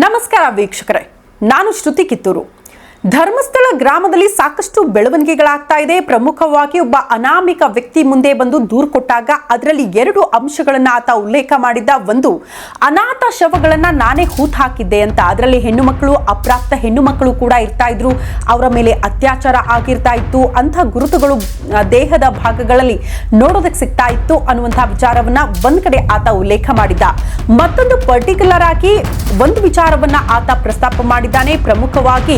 ನಮಸ್ಕಾರ ವೀಕ್ಷಕರೇ, ನಾನು ಶ್ರುತಿ ಕಿತ್ತೂರು. ಧರ್ಮಸ್ಥಳ ಗ್ರಾಮದಲ್ಲಿ ಸಾಕಷ್ಟು ಬೆಳವಣಿಗೆಗಳಾಗ್ತಾ ಇದೆ. ಪ್ರಮುಖವಾಗಿ ಒಬ್ಬ ಅನಾಮಿಕ ವ್ಯಕ್ತಿ ಮುಂದೆ ಬಂದು ದೂರು ಕೊಟ್ಟಾಗ ಅದರಲ್ಲಿ ಎರಡು ಅಂಶಗಳನ್ನು ಆತ ಉಲ್ಲೇಖ ಮಾಡಿದ್ದ. ಒಂದು, ಅನಾಥ ಶವಗಳನ್ನು ನಾನೇ ಹೂತ್ ಹಾಕಿದ್ದೆ ಅಂತ. ಅದರಲ್ಲಿ ಹೆಣ್ಣು ಮಕ್ಕಳು, ಅಪ್ರಾಪ್ತ ಹೆಣ್ಣು ಮಕ್ಕಳು ಕೂಡ ಇರ್ತಾ ಇದ್ರು. ಅವರ ಮೇಲೆ ಅತ್ಯಾಚಾರ ಆಗಿರ್ತಾ ಇತ್ತು. ಅಂಥ ಗುರುತುಗಳು ದೇಹದ ಭಾಗಗಳಲ್ಲಿ ನೋಡೋದಕ್ಕೆ ಸಿಗ್ತಾ ಇತ್ತು ಅನ್ನುವಂಥ ವಿಚಾರವನ್ನ ಒಂದ್ ಕಡೆ ಆತ ಉಲ್ಲೇಖ ಮಾಡಿದ್ದ. ಮತ್ತೊಂದು ಪರ್ಟಿಕ್ಯುಲರ್ ಆಗಿ ಒಂದು ವಿಚಾರವನ್ನ ಆತ ಪ್ರಸ್ತಾಪ ಮಾಡಿದ್ದಾನೆ. ಪ್ರಮುಖವಾಗಿ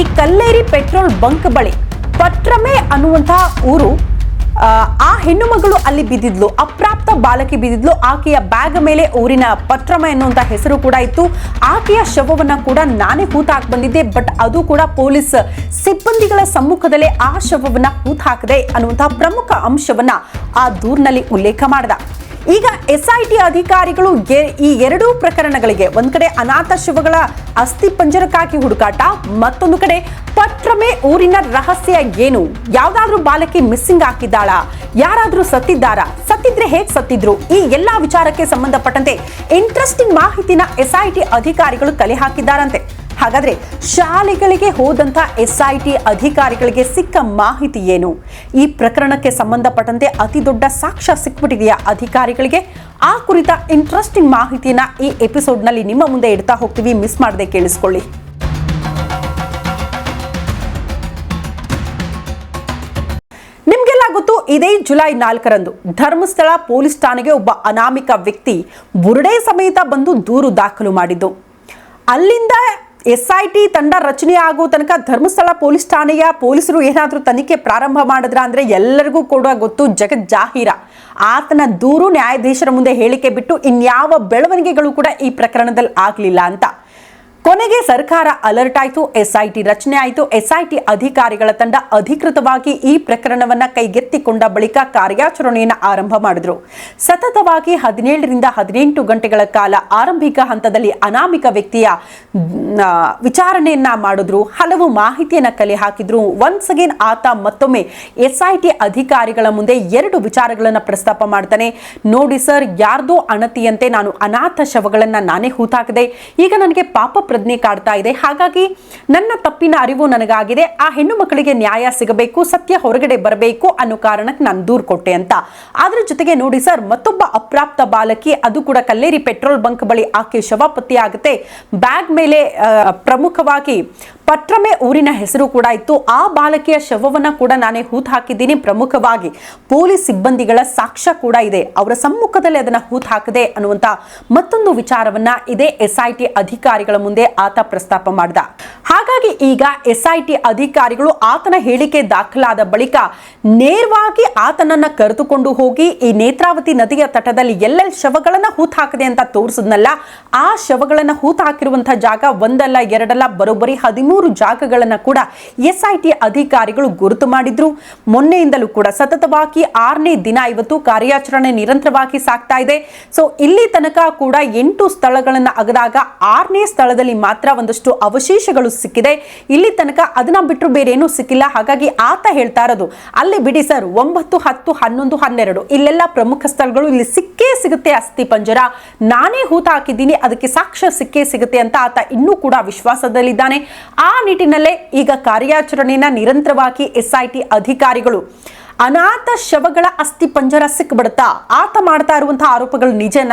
ಈ ಕಲ್ಲೇರಿ ಪೆಟ್ರೋಲ್ ಬಂಕ್ ಬಳಿ ಪಟ್ರಮೆ ಅನ್ನುವಂತಹ ಊರು ಆ, ಹೆಣ್ಣು ಮಗಳು ಅಲ್ಲಿ ಬಿದ್ದಿದ್ಲು. ಅಪ್ರಾಪ್ತ ಬಾಲಕಿ ಬಿದ್ದಿದ್ಲು. ಆಕೆಯ ಬ್ಯಾಗ್ ಮೇಲೆ ಊರಿನ ಪತ್ರಮ ಎನ್ನುವಂತ ಹೆಸರು ಕೂಡ ಇತ್ತು. ಆಕೆಯ ಶವವನ್ನ ಕೂಡ ನಾನೇ ಹೂತ್ ಹಾಕಿ ಬಂದಿದ್ದೆ. ಬಟ್ ಅದು ಕೂಡ ಪೊಲೀಸ್ ಸಿಬ್ಬಂದಿಗಳ ಸಮ್ಮುಖದಲ್ಲೇ ಆ ಶವವನ್ನ ಹೂತ್ ಹಾಕದೆ ಅನ್ನುವಂತಹ ಪ್ರಮುಖ ಅಂಶವನ್ನ ಆ ದೂರಿನಲ್ಲಿ ಉಲ್ಲೇಖ ಮಾಡಿದ. ಈಗ ಎಸ್ ಐ ಟಿ ಅಧಿಕಾರಿಗಳು ಈ ಎರಡೂ ಪ್ರಕರಣಗಳಿಗೆ ಒಂದ್ ಕಡೆ ಅನಾಥ ಶಿವಗಳ ಅಸ್ಥಿ ಪಂಜರಕ್ಕಾಗಿ ಹುಡುಕಾಟ, ಮತ್ತೊಂದು ಕಡೆ ಪತ್ರಮೆ ಊರಿನ ರಹಸ್ಯ ಏನು? ಯಾವ್ದಾದ್ರೂ ಬಾಲಕಿ ಮಿಸ್ಸಿಂಗ್ ಹಾಕಿದ್ದಾಳ? ಯಾರಾದ್ರೂ ಸತ್ತಿದ್ದಾರಾ? ಸತ್ತಿದ್ರೆ ಹೇಗ್ ಸತ್ತಿದ್ರು? ಈ ಎಲ್ಲಾ ವಿಚಾರಕ್ಕೆ ಸಂಬಂಧಪಟ್ಟಂತೆ ಇಂಟ್ರೆಸ್ಟಿಂಗ್ ಮಾಹಿತಿನ ಎಸ್ ಐ ಟಿ ಅಧಿಕಾರಿಗಳು ಕಲೆ ಹಾಕಿದ್ದಾರಂತೆ. ಹಾಗಾದ್ರೆ ಶಾಲೆಗಳಿಗೆ ಹೋದಂತ ಎಸ್ ಐ ಟಿ ಅಧಿಕಾರಿಗಳಿಗೆ ಸಿಕ್ಕ ಮಾಹಿತಿ ಏನು? ಈ ಪ್ರಕರಣಕ್ಕೆ ಸಂಬಂಧಪಟ್ಟಂತೆ ಅತಿ ದೊಡ್ಡ ಸಾಕ್ಷ್ಯ ಸಿಕ್ಬಿಟ್ಟಿದೆಯಾ ಅಧಿಕಾರಿಗಳಿಗೆ? ಆ ಕುರಿತ ಇಂಟ್ರೆಸ್ಟಿಂಗ್ ಮಾಹಿತಿಯನ್ನ ಈ ಎಪಿಸೋಡ್ನಲ್ಲಿ ನಿಮ್ಮ ಮುಂದೆ ಇಡ್ತಾ ಹೋಗ್ತೀವಿ. ಮಿಸ್ ಮಾಡದೆ ಕೇಳಿಸ್ಕೊಳ್ಳಿ. ಗೊತ್ತು, ಇದೇ ಜುಲೈ ನಾಲ್ಕರಂದು ಧರ್ಮಸ್ಥಳ ಪೊಲೀಸ್ ಠಾಣೆಗೆ ಒಬ್ಬ ಅನಾಮಿಕ ವ್ಯಕ್ತಿ ಬುರುಡೆ ಸಮೇತ ಬಂದು ದೂರು ದಾಖಲು ಮಾಡಿದ್ದು. ಅಲ್ಲಿಂದ ಎಸ್ ಐ ಟಿ ತಂಡ ರಚನೆ ಆಗುವ ತನಕ ಧರ್ಮಸ್ಥಳ ಪೊಲೀಸ್ ಠಾಣೆಯ ಪೊಲೀಸರು ಏನಾದರೂ ತನಿಖೆ ಪ್ರಾರಂಭ ಮಾಡಿದ್ರ ಅಂದ್ರೆ ಎಲ್ಲರಿಗೂ ಕೂಡ ಗೊತ್ತು ಜಗತ್ ಜಾಹೀರ. ಆತನ ದೂರು ನ್ಯಾಯಾಧೀಶರ ಮುಂದೆ ಹೇಳಿಕೆ ಬಿಟ್ಟು ಇನ್ಯಾವ ಬೆಳವಣಿಗೆಗಳು ಕೂಡ ಈ ಪ್ರಕರಣದಲ್ಲಿ ಆಗಲಿಲ್ಲ ಅಂತ. ಕೊನೆಗೆ ಸರ್ಕಾರ ಅಲರ್ಟ್ ಆಯಿತು ಎಸ್ಐಟಿ ರಚನೆ ಆಯಿತು. ಎಸ್ಐಟಿ ಅಧಿಕಾರಿಗಳ ತಂಡ ಅಧಿಕೃತವಾಗಿ ಈ ಪ್ರಕರಣವನ್ನು ಕೈಗೆತ್ತಿಕೊಂಡ ಬಳಿಕ ಕಾರ್ಯಾಚರಣೆಯನ್ನು ಆರಂಭ ಮಾಡಿದ್ರು. ಸತತವಾಗಿ ಹದಿನೇಳರಿಂದ ಹದಿನೆಂಟು ಗಂಟೆಗಳ ಕಾಲ ಆರಂಭಿಕ ಹಂತದಲ್ಲಿ ಅನಾಮಿಕ ವ್ಯಕ್ತಿಯ ವಿಚಾರಣೆಯನ್ನು ಮಾಡಿದ್ರು. ಹಲವು ಮಾಹಿತಿಯನ್ನು ಕಲೆ ಹಾಕಿದ್ರು. ಒನ್ಸ್ ಅಗೇನ್ ಆತ ಮತ್ತೊಮ್ಮೆ ಎಸ್ಐಟಿ ಅಧಿಕಾರಿಗಳ ಮುಂದೆ ಎರಡು ವಿಚಾರಗಳನ್ನು ಪ್ರಸ್ತಾಪ ಮಾಡ್ತಾನೆ. ನೋಡಿ ಸರ್, ಯಾರ್ದೋ ಅಣತಿಯಂತೆ ನಾನು ಅನಾಥ ಶವಗಳನ್ನ ನಾನೇ ಹೂತಾಕಿದೆ. ಈಗ ನನಗೆ ಪಾಪ ಪ್ರಜ್ಞೆ ಕಾಡ್ತಾ ಇದೆ. ಹಾಗಾಗಿ ನನ್ನ ತಪ್ಪಿನ ಅರಿವು ನನಗಾಗಿದೆ. ಆ ಹೆಣ್ಣು ಮಕ್ಕಳಿಗೆ ನ್ಯಾಯ ಸಿಗಬೇಕು, ಸತ್ಯ ಹೊರಗಡೆ ಬರಬೇಕು ಅನ್ನೋ ಕಾರಣಕ್ಕೆ ನಾನು ದೂರು ಕೊಟ್ಟೆ ಅಂತ. ಅದ್ರ ಜೊತೆಗೆ ನೋಡಿ ಸರ್, ಮತ್ತೊಬ್ಬ ಅಪ್ರಾಪ್ತ ಬಾಲಕಿ, ಅದು ಕೂಡ ಕಲ್ಲೇರಿ ಪೆಟ್ರೋಲ್ ಬಂಕ್ ಬಳಿ ಆಕೆ ಶವ ಪತ್ತೆಯಾಗುತ್ತೆ. ಬ್ಯಾಗ್ ಮೇಲೆ ಪ್ರಮುಖವಾಗಿ ಪಟ್ರಮೆ ಊರಿನ ಹೆಸರು ಕೂಡ ಇತ್ತು. ಆ ಬಾಲಕಿಯ ಶವವನ್ನು ಕೂಡ ನಾನೇ ಹೂತ್ ಹಾಕಿದ್ದೀನಿ. ಪ್ರಮುಖವಾಗಿ ಪೊಲೀಸ್ ಸಿಬ್ಬಂದಿಗಳ ಸಾಕ್ಷ್ಯ ಕೂಡ ಇದೆ. ಅವರ ಸಮ್ಮುಖದಲ್ಲಿ ಅದನ್ನ ಹೂತ್ ಹಾಕದೆ ಅನ್ನುವಂತ ಮತ್ತೊಂದು ವಿಚಾರವನ್ನ ಇದೇ ಎಸ್ ಐ ಟಿ ಅಧಿಕಾರಿಗಳ ಮುಂದೆ ಆತ ಪ್ರಸ್ತಾಪ ಮಾಡಿದ. ಹಾಗಾಗಿ ಈಗ ಎಸ್ ಐ ಟಿ ಅಧಿಕಾರಿಗಳು ಆತನ ಹೇಳಿಕೆ ದಾಖಲಾದ ಬಳಿಕ ನೇರವಾಗಿ ಆತನನ್ನ ಕರೆದುಕೊಂಡು ಹೋಗಿ ಈ ನೇತ್ರಾವತಿ ನದಿಯ ತಟದಲ್ಲಿ ಎಲ್ಲೆಲ್ಲಿ ಶವಗಳನ್ನ ಹೂತ್ ಹಾಕಿದೆ ಅಂತ ತೋರಿಸಿದ್ನಲ್ಲ, ಆ ಶವಗಳನ್ನ ಹೂತ್ ಹಾಕಿರುವಂತಹ ಜಾಗ ಒಂದಲ್ಲ ಎರಡಲ್ಲ ಬರೋಬ್ಬರಿ ಹದಿಮೂರು ಜಾಗಗಳನ್ನ ಕೂಡ ಎಸ್ ಐ ಟಿ ಅಧಿಕಾರಿಗಳು ಗುರುತು ಮಾಡಿದ್ರು. ಮೊನ್ನೆಯಿಂದಲೂ ಕೂಡ ಸತತವಾಗಿ ಆರನೇ ದಿನ ಇವತ್ತು ಕಾರ್ಯಾಚರಣೆ ನಿರಂತರವಾಗಿ ಸಾಗ್ತಾ ಇದೆ. ಸೊ ಇಲ್ಲಿ ತನಕ ಕೂಡ ಎಂಟು ಸ್ಥಳಗಳನ್ನು ಅಗದಾಗ ಆರನೇ ಸ್ಥಳದಲ್ಲಿ ಮಾತ್ರ ಒಂದಷ್ಟು ಅವಶೇಷಗಳು ಸಿಕ್ಕಿದೆ. ಇಲ್ಲಿ ತನಕ ಅದನ್ನ ಬಿಟ್ಟರು ಬೇರೆ ಸಿಕ್ಕಿಲ್ಲ. ಹಾಗಾಗಿ ಆತ ಹೇಳ್ತಾ ಇರೋದು, ಅಲ್ಲಿ ಬಿಡಿ ಸರ್, ಒಂಬತ್ತು, ಹತ್ತು, ಹನ್ನೊಂದು, ಹನ್ನೆರಡು ಇಲ್ಲೆಲ್ಲ ಪ್ರಮುಖ ಸ್ಥಳಗಳು ಇಲ್ಲಿ ಸಿಕ್ಕೇ ಸಿಗುತ್ತೆ ಅಸ್ಥಿ ಪಂಜರ. ನಾನೇ ಹೂತ ಹಾಕಿದ್ದೀನಿ, ಅದಕ್ಕೆ ಸಾಕ್ಷ್ಯ ಸಿಕ್ಕೇ ಸಿಗುತ್ತೆ ಅಂತ ಆತ ಇನ್ನೂ ಕೂಡ ವಿಶ್ವಾಸದಲ್ಲಿದ್ದಾನೆ. ಆ ನಿಟ್ಟಿನಲ್ಲೇ ಈಗ ಕಾರ್ಯಾಚರಣೆಯನ್ನ ನಿರಂತರವಾಗಿ ಎಸ್ಐಟಿ ಅಧಿಕಾರಿಗಳು ಅನಾಥ ಶವಗಳ ಅಸ್ಥಿ ಪಂಜರ ಸಿಕ್ಬಿಡುತ್ತಾ ಆತ ಮಾಡ್ತಾ ಇರುವಂತಹ ಆರೋಪಗಳು ನಿಜನ?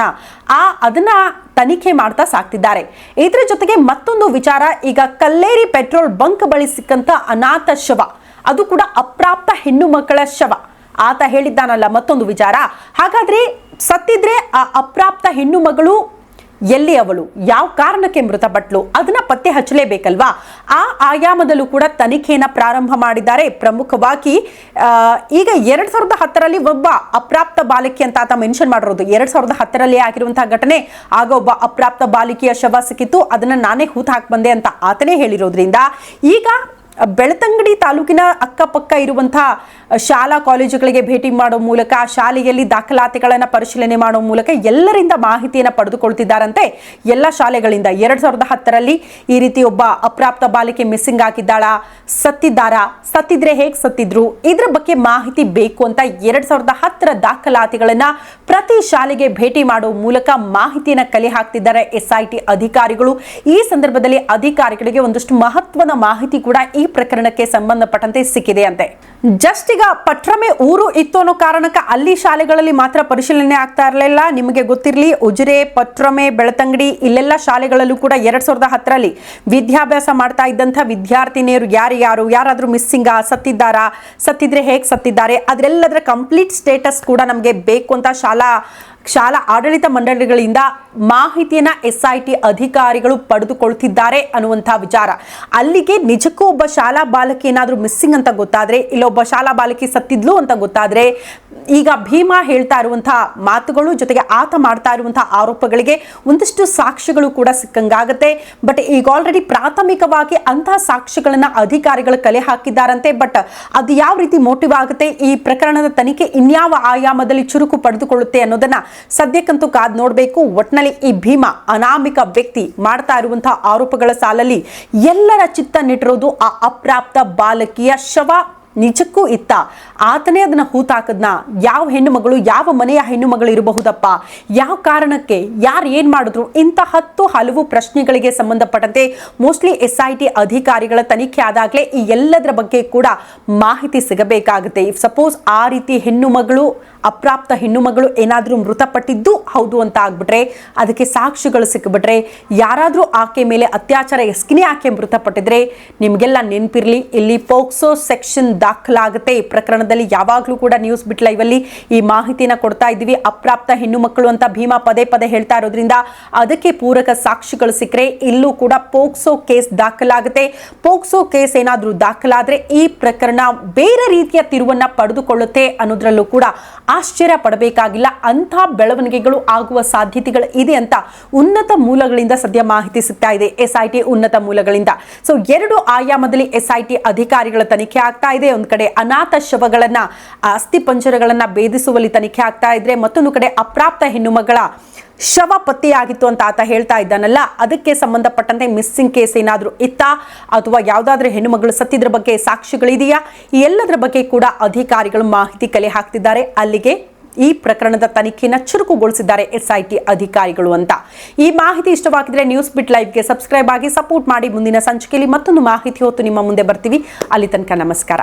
ಆ, ಅದನ್ನ ತನಿಖೆ ಮಾಡ್ತಾ ಸಾಕ್ತಿದ್ದಾರೆ. ಇದರ ಜೊತೆಗೆ ಮತ್ತೊಂದು ವಿಚಾರ, ಈಗ ಕಲ್ಲೇರಿ ಪೆಟ್ರೋಲ್ ಬಂಕ್ ಬಳಿ ಸಿಕ್ಕಂತ ಅನಾಥ ಶವ, ಅದು ಕೂಡ ಅಪ್ರಾಪ್ತ ಹೆಣ್ಣು ಮಕ್ಕಳ ಶವ. ಆತ ಹೇಳಿದ್ದಾನಲ್ಲ ಮತ್ತೊಂದು ವಿಚಾರ. ಹಾಗಾದ್ರೆ ಸತ್ತಿದ್ರೆ ಆ ಅಪ್ರಾಪ್ತ ಹೆಣ್ಣು ಮಗಳು ಎಲ್ಲಿ ಅವಳು? ಯಾವ ಕಾರಣಕ್ಕೆ ಮೃತಪಟ್ಲು? ಅದನ್ನ ಪತ್ತೆ ಹಚ್ಚಲೇಬೇಕಲ್ವಾ ಆ ಆಯಾಮದಲ್ಲೂ ಕೂಡ ತನಿಖೆಯನ್ನ ಪ್ರಾರಂಭ ಮಾಡಿದ್ದಾರೆ. ಪ್ರಮುಖವಾಗಿ ಈಗ ಎರಡ್ ಸಾವಿರದ ಹತ್ತರಲ್ಲಿ ಒಬ್ಬ ಅಪ್ರಾಪ್ತ ಬಾಲಕಿ ಅಂತ ಆತ ಮೆನ್ಷನ್ ಮಾಡಿರೋದು. ಎರಡ್ ಸಾವಿರದ ಹತ್ತರಲ್ಲಿ ಆಗಿರುವಂತಹ ಘಟನೆ. ಆಗ ಒಬ್ಬ ಅಪ್ರಾಪ್ತ ಬಾಲಿಕೆಯ ಶವ ಸಿಕ್ಕಿತ್ತು. ಅದನ್ನ ನಾನೇ ಹೂತ್ ಹಾಕ್ ಬಂದೆ ಅಂತ ಆತನೇ ಹೇಳಿರೋದ್ರಿಂದ. ಈಗ ಬೆಳ್ತಂಗಡಿ ತಾಲೂಕಿನ ಅಕ್ಕಪಕ್ಕ ಇರುವಂತಹ ಶಾಲಾ ಕಾಲೇಜುಗಳಿಗೆ ಭೇಟಿ ಮಾಡೋ ಮೂಲಕ, ಶಾಲೆಯಲ್ಲಿ ದಾಖಲಾತಿಗಳನ್ನು ಪರಿಶೀಲನೆ ಮಾಡೋ ಮೂಲಕ ಎಲ್ಲರಿಂದ ಮಾಹಿತಿಯನ್ನು ಪಡೆದುಕೊಳ್ತಿದ್ದಾರಂತೆ ಎಲ್ಲ ಶಾಲೆಗಳಿಂದ. ಎರಡು ಸಾವಿರದ ಹತ್ತರಲ್ಲಿ ಈ ರೀತಿ ಒಬ್ಬ ಅಪ್ರಾಪ್ತ ಬಾಲಿಕೆ ಮಿಸ್ಸಿಂಗ್ ಆಗಿದ್ದಾಳ. ಸತ್ತಿದ್ದಾರಾ. ಸತ್ತಿದ್ರೆ ಹೇಗೆ ಸತ್ತಿದ್ರು? ಇದ್ರ ಬಗ್ಗೆ ಮಾಹಿತಿ ಬೇಕು ಅಂತ ಎರಡು ಸಾವಿರದ ಹತ್ತರ ದಾಖಲಾತಿಗಳನ್ನು ಪ್ರತಿ ಶಾಲೆಗೆ ಭೇಟಿ ಮಾಡೋ ಮೂಲಕ ಮಾಹಿತಿಯನ್ನು ಕಲೆ ಹಾಕ್ತಿದ್ದಾರೆ ಎಸ್ಐಟಿ ಅಧಿಕಾರಿಗಳು. ಈ ಸಂದರ್ಭದಲ್ಲಿ ಅಧಿಕಾರಿಗಳಿಗೆ ಒಂದಷ್ಟು ಮಹತ್ವದ ಮಾಹಿತಿ ಕೂಡ ಈ ಪ್ರಕರಣಕ್ಕೆ ಸಂಬಂಧಪಟ್ಟಂತೆ ಸಿಕ್ಕಿದೆ ಅಂತೆ. ಜಸ್ಟ್ ಈಗ ಪಟ್ರಮೆ ಊರು ಇತ್ತು ಅನ್ನೋ ಕಾರಣಕ್ಕೆ ಅಲ್ಲಿ ಶಾಲೆಗಳಲ್ಲಿ ಮಾತ್ರ ಪರಿಶೀಲನೆ ಆಗ್ತಾ ಇರಲಿಲ್ಲ. ನಿಮಗೆ ಗೊತ್ತಿರಲಿ, ಉಜಿರೆ, ಪಟ್ರಮೆ, ಬೆಳತಂಗಡಿ ಇಲ್ಲೆಲ್ಲ ಶಾಲೆಗಳಲ್ಲೂ ಕೂಡ ಎರಡ್ ಸಾವಿರದ ಹತ್ತರಲ್ಲಿ ವಿದ್ಯಾಭ್ಯಾಸ ಮಾಡ್ತಾ ಇದ್ದಂಥ ವಿದ್ಯಾರ್ಥಿನಿಯರು ಯಾರು ಯಾರು, ಯಾರಾದರೂ ಮಿಸ್ಸಿಂಗ, ಸತ್ತಿದ್ದಾರಾ, ಸತ್ತಿದ್ರೆ ಹೇಗೆ ಸತ್ತಿದ್ದಾರೆ, ಅದರೆಲ್ಲದರ ಕಂಪ್ಲೀಟ್ ಸ್ಟೇಟಸ್ ಕೂಡ ನಮಗೆ ಬೇಕು ಅಂತ ಶಾಲಾ ಶಾಲಾ ಆಡಳಿತ ಮಂಡಳಿಗಳಿಂದ ಮಾಹಿತಿಯನ್ನ ಎಸ್ ಐ ಟಿ ಅಧಿಕಾರಿಗಳು ಪಡೆದುಕೊಳ್ತಿದ್ದಾರೆ ಅನ್ನುವಂತಹ ವಿಚಾರ. ಅಲ್ಲಿಗೆ ನಿಜಕ್ಕೂ ಒಬ್ಬ ಶಾಲಾ ಬಾಲಕಿ ಏನಾದರೂ ಮಿಸ್ಸಿಂಗ್ ಅಂತ ಗೊತ್ತಾದ್ರೆ ಇಲ್ಲೊಬ್ಬ ಶಾಲಾ ಬಾಲಕಿ ಸತ್ತಿದ್ಲು ಅಂತ ಗೊತ್ತಾದ್ರೆ, ಈಗ ಭೀಮಾ ಹೇಳ್ತಾ ಇರುವಂತಹ ಮಾತುಗಳು ಜೊತೆಗೆ ಆತ ಮಾಡ್ತಾ ಇರುವಂತಹ ಆರೋಪಗಳಿಗೆ ಒಂದಷ್ಟು ಸಾಕ್ಷ್ಯಗಳು ಕೂಡ ಸಿಕ್ಕಂಗಾಗತ್ತೆ. ಬಟ್ ಈಗ ಆಲ್ರೆಡಿ ಪ್ರಾಥಮಿಕವಾಗಿ ಅಂತಹ ಸಾಕ್ಷ್ಯಗಳನ್ನ ಅಧಿಕಾರಿಗಳು ಕಲೆ ಹಾಕಿದ್ದಾರಂತೆ. ಬಟ್ ಅದು ಯಾವ ರೀತಿ ಮೋಟಿವ್ ಆಗುತ್ತೆ, ಈ ಪ್ರಕರಣದ ತನಿಖೆ ಇನ್ಯಾವ ಆಯಾಮದಲ್ಲಿ ಚುರುಕು ಪಡೆದುಕೊಳ್ಳುತ್ತೆ ಅನ್ನೋದನ್ನ ಸದ್ಯಕ್ಕಂತೂ ಕಾದ್ ನೋಡಬೇಕು. ಒಟ್ನಲ್ಲಿ ಈ ಭೀಮಾ ಅನಾಮಿಕ ವ್ಯಕ್ತಿ ಮಾಡ್ತಾ ಇರುವಂತಹ ಆರೋಪಗಳ ಸಾಲಲ್ಲಿ ಎಲ್ಲರ ಚಿತ್ತ ನೆಟ್ಟಿರೋದು ಆ ಅಪ್ರಾಪ್ತ ಬಾಲಕಿಯ ಶವ ನಿಜಕ್ಕೂ ಇತ್ತ. ಆತನೇ ಅದನ್ನ ಹೂತಾಕದ್ನ. ಯಾವ ಹೆಣ್ಣು ಮಗಳು, ಯಾವ ಮನೆಯ ಹೆಣ್ಣು ಮಗಳು ಇರಬಹುದಪ್ಪ? ಯಾವ ಕಾರಣಕ್ಕೆ, ಯಾರು ಏನ್ ಮಾಡಿದ್ರು? ಇಂಥ ಹತ್ತು ಹಲವು ಪ್ರಶ್ನೆಗಳಿಗೆ ಸಂಬಂಧಪಟ್ಟಂತೆ ಮೋಸ್ಟ್ಲಿ ಎಸ್ ಐ ಟಿ ಅಧಿಕಾರಿಗಳ ತನಿಖೆ ಆದಾಗಲೇ ಈ ಎಲ್ಲದರ ಬಗ್ಗೆ ಕೂಡ ಮಾಹಿತಿ ಸಿಗಬೇಕಾಗುತ್ತೆ. ಇಫ್ ಸಪೋಸ್ ಆ ರೀತಿ ಹೆಣ್ಣು ಮಗಳು ಅಪ್ರಾಪ್ತ ಹೆಣ್ಣು ಮಗಳು ಏನಾದರೂ ಮೃತಪಟ್ಟಿದ್ದು ಹೌದು ಅಂತ ಆಗ್ಬಿಟ್ರೆ, ಅದಕ್ಕೆ ಸಾಕ್ಷಿಗಳು ಸಿಕ್ಕಿಬಿಟ್ರೆ ಯಾರಾದರೂ ಆಕೆ ಮೇಲೆ ಅತ್ಯಾಚಾರ ಎಸ್ಕಿನಿ ಆಕೆ ಮೃತಪಟ್ಟಿದ್ರೆ ನಿಮಗೆಲ್ಲ ನೆನಪಿರಲಿ, ಇಲ್ಲಿ ಪೋಕ್ಸೋ ಸೆಕ್ಷನ್ ದಾಖಲಾಗುತ್ತೆ. ಈ ಪ್ರಕರಣದಲ್ಲಿ ಯಾವಾಗಲೂ ಕೂಡ ನ್ಯೂಸ್ ಬಿಟ್ ಲೈವಲ್ಲಿ ಈ ಮಾಹಿತಿನ ಕೊಡ್ತಾ ಇದ್ದೀವಿ. ಅಪ್ರಾಪ್ತ ಹೆಣ್ಣು ಮಕ್ಕಳು ಅಂತ ಭೀಮಾ ಪದೇ ಪದೇ ಹೇಳ್ತಾ ಇರೋದ್ರಿಂದ ಅದಕ್ಕೆ ಪೂರಕ ಸಾಕ್ಷಿಗಳು ಸಿಕ್ಕರೆ ಇಲ್ಲೂ ಕೂಡ ಪೋಕ್ಸೋ ಕೇಸ್ ದಾಖಲಾಗುತ್ತೆ. ಪೋಕ್ಸೋ ಕೇಸ್ ಏನಾದರೂ ದಾಖಲಾದರೆ ಈ ಪ್ರಕರಣ ಬೇರೆ ರೀತಿಯ ತಿರುವನ್ನ ಪಡೆದುಕೊಳ್ಳುತ್ತೆ ಅನ್ನೋದ್ರಲ್ಲೂ ಕೂಡ ಆಶ್ಚರ್ಯ ಪಡಬೇಕಾಗಿಲ್ಲ. ಅಂಥ ಬೆಳವಣಿಗೆಗಳು ಆಗುವ ಸಾಧ್ಯತೆಗಳು ಇದೆ ಅಂತ ಉನ್ನತ ಮೂಲಗಳಿಂದ ಸದ್ಯ ಮಾಹಿತಿ ಸಿಗ್ತಾ ಇದೆ. ಎಸ್ ಐ ಟಿ ಉನ್ನತ ಮೂಲಗಳಿಂದ. ಸೊ ಎರಡು ಆಯಾಮದಲ್ಲಿ ಎಸ್ ಐ ಟಿ ಅಧಿಕಾರಿಗಳ ತನಿಖೆ ಆಗ್ತಾ ಇದೆ. ಒಂದು ಕಡೆ ಅನಾಥ ಶವಗಳನ್ನ ಅಸ್ಥಿ ಪಂಜರಗಳನ್ನ ಭೇದಿಸುವಲ್ಲಿ ತನಿಖೆ ಆಗ್ತಾ ಇದ್ರೆ, ಮತ್ತೊಂದು ಕಡೆ ಅಪ್ರಾಪ್ತ ಹೆಣ್ಣು ಮಗಳ ಶವ ಪತ್ತೆಯಾಗಿತ್ತು ಅಂತ ಆತ ಹೇಳ್ತಾ ಇದ್ದಾನಲ್ಲ. ಅದಕ್ಕೆ ಸಂಬಂಧಪಟ್ಟಂತೆ ಮಿಸ್ಸಿಂಗ್ ಕೇಸ್ ಏನಾದರೂ ಇತ್ತಾ? ಅಥವಾ ಯಾವುದಾದ್ರೂ ಹೆಣ್ಣುಮಗಳು ಸತ್ತಿದ್ರ ಬಗ್ಗೆ ಸಾಕ್ಷಿಗಳಿದೆಯಾ? ಈ ಎಲ್ಲದರ ಬಗ್ಗೆ ಕೂಡ ಅಧಿಕಾರಿಗಳು ಮಾಹಿತಿ ಕಲೆ ಹಾಕ್ತಿದ್ದಾರೆ. ಅಲ್ಲಿಗೆ ಈ ಪ್ರಕರಣದ ತನಿಖೆಯನ್ನು ಚುರುಕುಗೊಳಿಸಿದ್ದಾರೆ ಎಸ್ಐಟಿ ಅಧಿಕಾರಿಗಳು ಅಂತ. ಈ ಮಾಹಿತಿ ಇಷ್ಟವಾಗಿದ್ರೆ ನ್ಯೂಸ್ ಬಿಟ್ ಲೈವ್ಗೆ ಸಬ್ಸ್ಕ್ರೈಬ್ ಆಗಿ ಸಪೋರ್ಟ್ ಮಾಡಿ. ಮುಂದಿನ ಸಂಚಿಕೆಯಲ್ಲಿ ಮತ್ತೊಂದು ಮಾಹಿತಿ ಹೊತ್ತು ನಿಮ್ಮ ಮುಂದೆ ಬರ್ತೀವಿ. ಅಲ್ಲಿ ತನಕ ನಮಸ್ಕಾರ.